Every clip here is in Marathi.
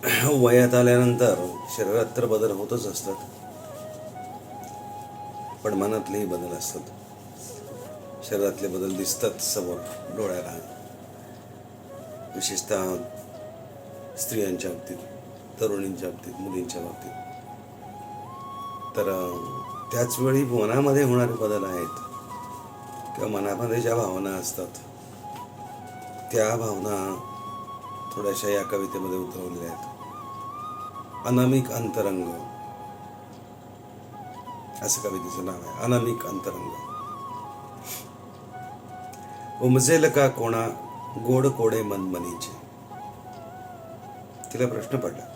वयात आल्यानंतर शरीरात तर बदल होतच असतात. पण मनातलेही बदल असतात. शरीरातले बदल दिसतात समोर डोळ्याला. विशेषतः स्त्रियांच्या बाबतीत तरुणींच्या बाबतीत मुलींच्या बाबतीत. तर त्याच वेळी मनामध्ये होणारे बदल आहेत. किंवा मनामध्ये ज्या भावना असतात त्या भावना थोड्याशा या कवितेमध्ये उतरवलेल्या आहेत. अनामिक अंतरंग. असं कवितेचं नाव आहे. अनामिक अंतरंग. उमजेल का कोणा गोड कोडे मनमनीचे? तिला प्रश्न पडला.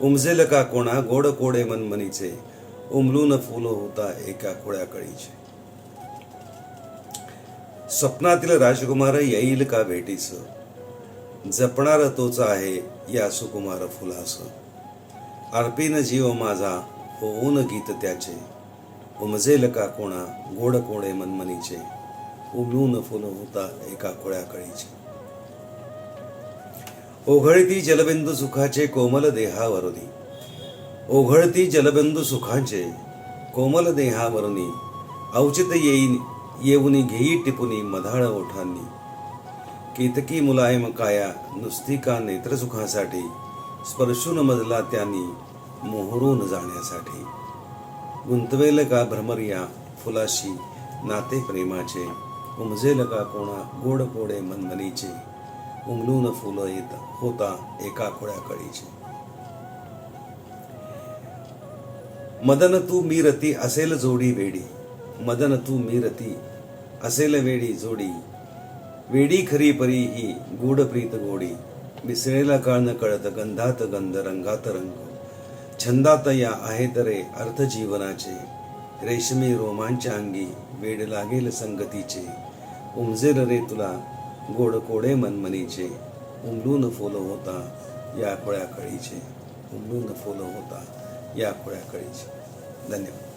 उमजेल का कोणा गोड कोडे मनमनीचे? उमलून फुल होता एका कोळ्या कळीचे. स्वप्नातील राजकुमार येईल का भेटीस जपणार तोच आहे या सुकुमार फुलास. अर्पीन जीव माझा होऊन गीत त्याचे. उमजेल का कोणा गोड कोणे मनमनीचे. उमलून फुल होता एका कोळ्याकळीचे ओघळती जलबिंदू सुखाचे कोमल देहावरुनी. ओघळती जलबिंदू सुखांचे कोमल देहावरुनी. औचित येईन येऊनी घेई टिपुनी मधाळ ओठांनी. केतकी मुलायम काया नुसती का नेत्रसुखासाठी? स्पर्शून मजला त्यांनी मोहरून जाण्यासाठी. गुंतवेल का भ्रमरिया फुलाशी नाते प्रेमाचे? उमजेल का कोणा गोड कोडे मनमनीचे? उमलून फुलं येत होता एका खोळ्या कळीचे मदन तू मी रती असेल जोडी वेडी. मदन तू मी रती असेल वेडी जोडी. वेडी खरी परी ही गूढ प्रीत गोडी. मिसळेला काळ न कळत गंधात गंध रंगात रंग. छंदात या आहेत रे अर्थ जीवनाचे. रेशमी रोमांच्या अंगी वेड लागेल संगतीचे. उमजेल रे तुला गोड कोडे मनमनीचे. उमलून फुल होता या खोळ्या कळीचे. उमलून फुल होता या खोळ्या कळीचे. धन्यवाद.